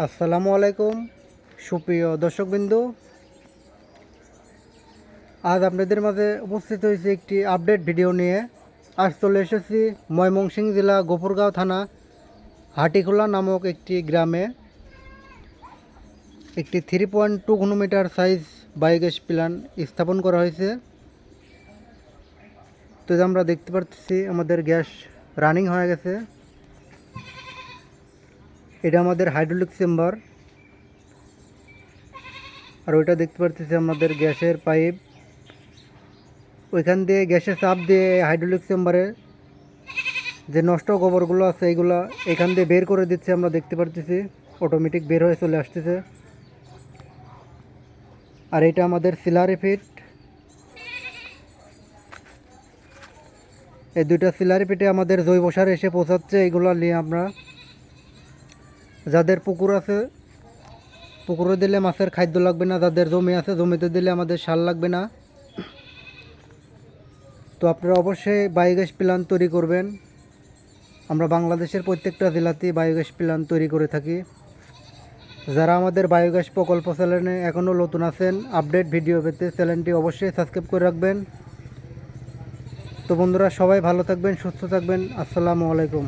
আসসালামু আলাইকুম, সুপ্রিয় দর্শকবিন্দু। আজ আপনাদের মাঝে উপস্থিত হয়েছে একটি আপডেট ভিডিও নিয়ে। আজ চলে এসেছি ময়মনসিংহ জেলা গোপুরগাঁও থানা হাটিখোলা নামক একটি গ্রামে। একটি three point two kilometre size biogas plant স্থাপন করা হয়েছে। তো আমরা দেখতে পাচ্ছি আমাদের গ্যাস রানিং হয়ে গেছে। এটা আমাদের হাইড্রোলিক চেম্বার আর ওইটা দেখতে পাচ্ছি আমাদের গ্যাসের পাইপ। ওইখান দিয়ে গ্যাসের চাপ দিয়ে হাইড্রোলিক চেম্বারে যে নষ্ট গোবরগুলো আছে এইগুলো এখান দিয়ে বের করে দিচ্ছে আমরা, দেখতে পাচ্ছি অটোমেটিক বের হয়ে চলে আসতেছে। আর এটা আমাদের সিলারি ফিট এই দুইটা সিলারি ফিটে আমাদের জৈব সার এসে পৌঁছাচ্ছে এইগুলো নিয়ে আমরা যাদের পুকুর আছে, পুকুরে দিলে মাছের খাদ্য লাগবে না, যাদের জমি আছে, জমিতে দিলে আমাদের সার লাগবে না। তো আপনারা অবশ্যই বায়োগ্যাস প্ল্যান্ট তৈরি করবেন। আমরা বাংলাদেশের প্রত্যেকটা জেলাতেই বায়োগ্যাস প্ল্যান্ট তৈরি করে থাকি। যারা আমাদের বায়োগ্যাস প্রকল্প চ্যানেলে এখনও নতুন আছেন, আপডেট ভিডিও পেতে চ্যানেলটি অবশ্যই সাবস্ক্রাইব করে রাখবেন। তো বন্ধুরা, সবাই ভালো থাকবেন, সুস্থ থাকবেন। আসসালামু আলাইকুম।